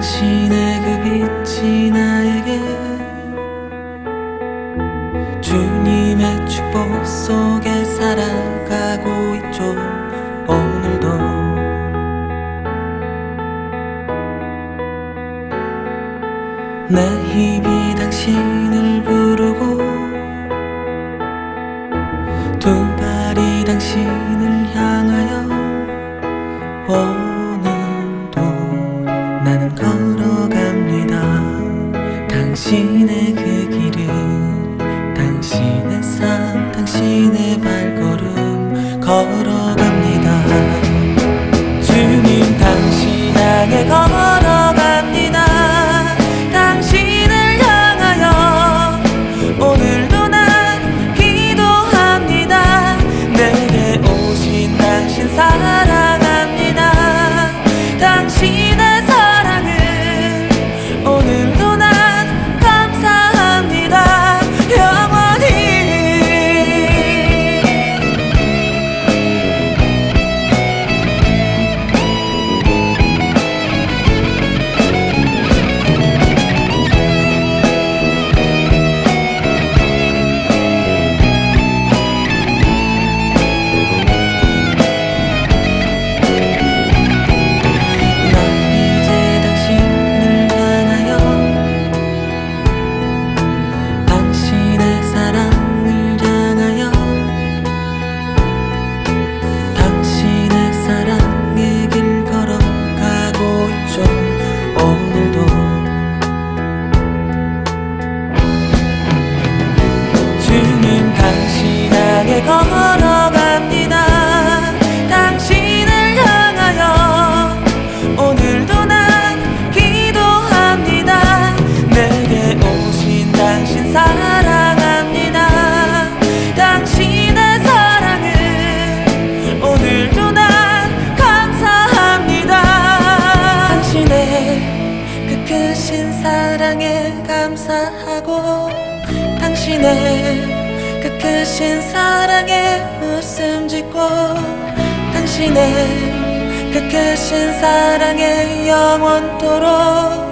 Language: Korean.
빛이 나에게 주님의 축복 속에 살아가고 있죠. 오늘도 내 입이 당신을 부르고 두 발이 당신 나는 걸어갑니다. 당신의 그 길은 당신의 삶 당신의 발걸음 걸어갑니다. 주님 당신 향해 걸어 사랑에 감사하고 당신의 그 크신 사랑에 웃음 짓고 당신의 그 크신 사랑에 영원토록